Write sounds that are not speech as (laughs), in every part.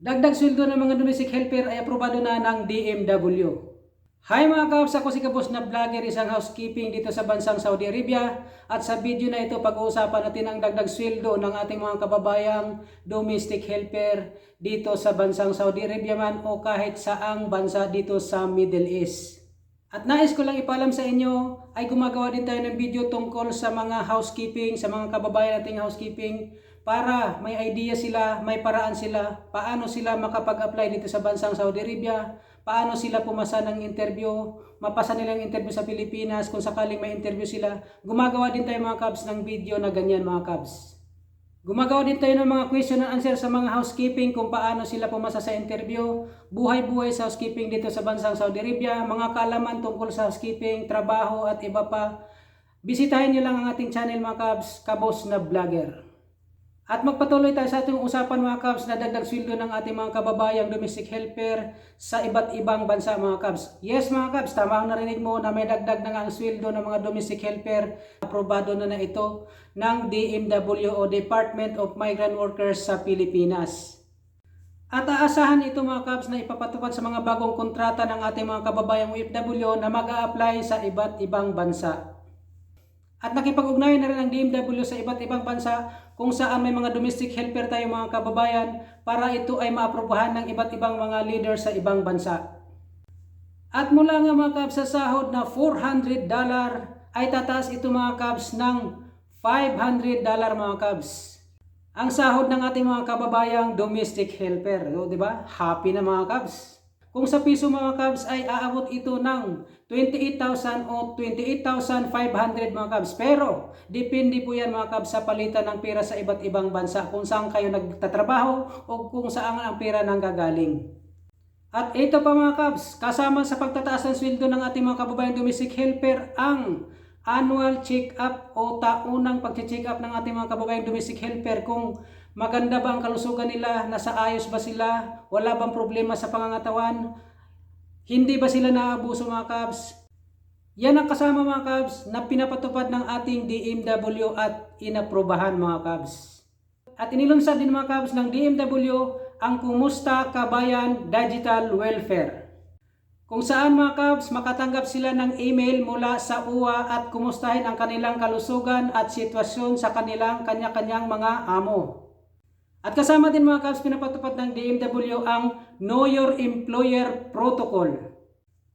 Dagdag sweldo ng mga domestic helper ay aprobado na ng DMW. Hi mga kabs, ako si Kabos na vlogger, isang housekeeping dito sa bansang Saudi Arabia. At sa video na ito, pag-uusapan natin ang dagdag sweldo ng ating mga kababayang domestic helper dito sa bansang Saudi Arabia man o kahit saang bansa dito sa Middle East. At nais ko lang ipalam sa inyo ay gumagawa din tayo ng video tungkol sa mga housekeeping, sa mga kababayan nating housekeeping para may idea sila, may paraan sila, paano sila makapag-apply dito sa bansang Saudi Arabia, paano sila pumasa ng interview, mapasa nila yung interview sa Pilipinas kung sakaling may interview sila. Gumagawa din tayo mga kabs ng video na ganyan mga kabs. Gumagawa din tayo ng mga question and answer sa mga housekeeping kung paano sila pumasa sa interview, buhay-buhay sa housekeeping dito sa bansang Saudi Arabia, mga kaalaman tungkol sa housekeeping, trabaho at iba pa. Bisitahin nyo lang ang ating channel mga kabs, Kabos na Vlogger. At magpatuloy tayo sa ating usapan mga kabs na dagdag sweldo ng ating mga kababayang domestic helper sa iba't ibang bansa mga kabs. Yes mga kabs, tama ang narinig mo na may dagdag na nga ang sweldo ng mga domestic helper. Aprobado na na ito ng DMW o Department of Migrant Workers sa Pilipinas. At aasahan ito mga kabs na ipapatupad sa mga bagong kontrata ng ating mga kababayang OFW na mag apply sa iba't ibang bansa. At nakipag-ugnayan na rin ang DMW sa iba't ibang bansa kung saan may mga domestic helper tayo mga kababayan para ito ay maaprobahan ng iba't ibang mga leader sa ibang bansa. At mula nga mga kabs sa sahod na $400 ay tataas ito mga kabs ng $500 mga kabs. Ang sahod ng ating mga kababayang domestic helper, o, di ba? Happy na mga kabs. Kung sa piso mga kabs ay aabot ito ng 28,000 o 28,500 mga kabs. Pero depende po yan mga kabs sa palitan ng pera sa iba't ibang bansa kung saan kayo nagtatrabaho o kung saan ang pera nang gagaling. At ito pa mga kabs, kasama sa pagtataas ng sweldo ng ating mga kababayang domestic helper ang annual check-up o taunang pag-check up ng ating mga kababayang domestic helper kung maganda ba ang kalusugan nila, nasa ayos ba sila, wala bang problema sa pangangatawan, hindi ba sila naabuso mga kabs? Yan ang kasama mga kabs na pinapatupad ng ating DMW at inaprobahan mga kabs. At inilunsad din mga kabs ng DMW ang Kumusta Kabayan Digital Welfare. Kung saan mga kabs makatanggap sila ng email mula sa UWA at kumustahin ang kanilang kalusugan at sitwasyon sa kanilang kanya-kanyang mga amo. At kasama din mga kabs pinapatupad ng DMW ang Know Your Employer Protocol.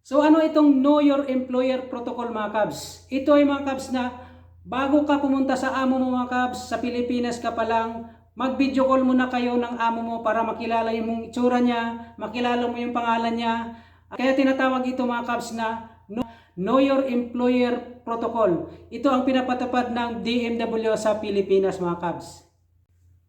So ano itong Know Your Employer Protocol mga kabs? Ito ay mga kabs na bago ka pumunta sa amo mo mga kabs, sa Pilipinas ka pa lang, mag-video call muna kayo ng amo mo para makilala yung itsura niya, makilala mo yung pangalan niya. Kaya tinatawag ito mga kabs na Know Your Employer Protocol. Ito ang pinapatupad ng DMW sa Pilipinas mga kabs.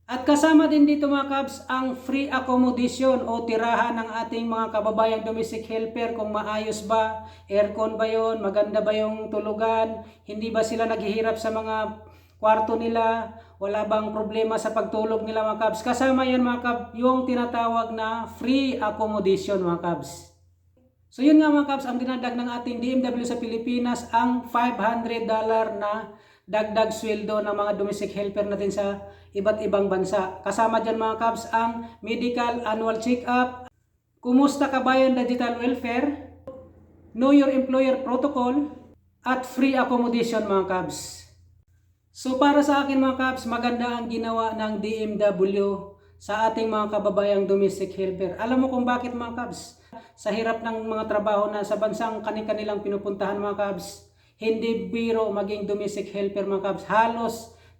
At kasama din dito mga kabs ang free accommodation o tirahan ng ating mga kababayang domestic helper kung maayos ba, aircon ba yon, maganda ba yung tulugan, hindi ba sila naghihirap sa mga kwarto nila, wala bang problema sa pagtulog nila mga kabs. Kasama yan mga kabs yung tinatawag na free accommodation mga kabs. So yun nga mga kabs, ang dinadag ng ating DMW sa Pilipinas ang $500 na dagdag sweldo ng mga domestic helper natin sa iba't ibang bansa. Kasama dyan mga kabs ang medical annual check-up, kumusta kabayan digital welfare, know your employer protocol, at free accommodation mga kabs. So para sa akin mga kabs, maganda ang ginawa ng DMW sa ating mga kababayang domestic helper. Alam mo kung bakit mga kabs? Sa hirap ng mga trabaho na sa bansang kani-kanilang pinupuntahan mga kabs, hindi biro maging domestic helper mga kabs. Halos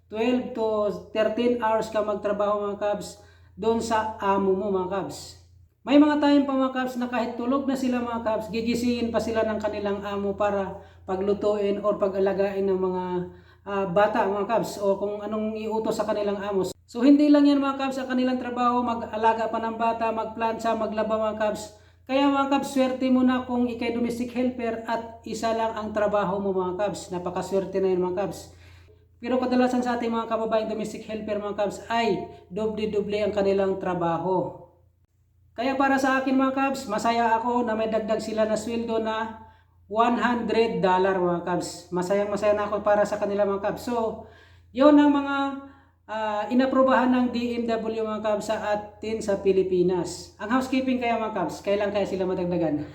12 to 13 hours ka magtrabaho mga kabs doon sa amo mo mga kabs. May mga time pa mga kabs na kahit tulog na sila mga kabs, gigisingin pa sila ng kanilang amo para paglutuin or pag-alagain ng mga ah, bata mga kabs o kung anong iutos sa kanilang amo. So hindi lang yan mga kabs ang kanilang trabaho, mag-alaga pa ng bata, magplansa, maglaba mga kabs. Kaya mga kabs, swerte mo na kung ikay domestic helper at isa lang ang trabaho mo mga kabs. Napakaswerte na yun mga kabs. Pero kadalasan sa ating mga kababayang domestic helper mga kabs ay doble-doble ang kanilang trabaho. Kaya para sa akin mga kabs, masaya ako na may dagdag sila na sweldo na $100 mga kabs. Masayang masaya na ako para sa kanila mga kabs. So, yun ang mga ah, inaprobahan ng DMW mga kabs sa atin sa Pilipinas. Ang housekeeping kaya mga kabs, kailan kaya sila madagdagan?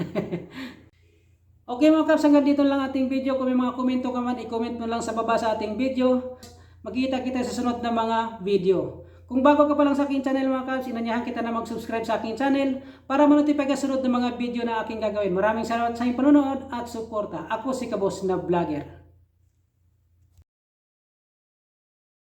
(laughs) okay mga kabs, hanggang dito lang ating video. Kung may mga komento ka man, i-comment mo lang sa baba sa ating video. Magkita kita sa sunod na mga video. Kung bago ka pa lang sa aking channel mga kabs, inanyahan kita na mag-subscribe sa aking channel para ma-notify ka sunod na mga video na aking gagawin. Maraming salamat sa inyong panonood at suporta. Ako si Kabos na Vlogger.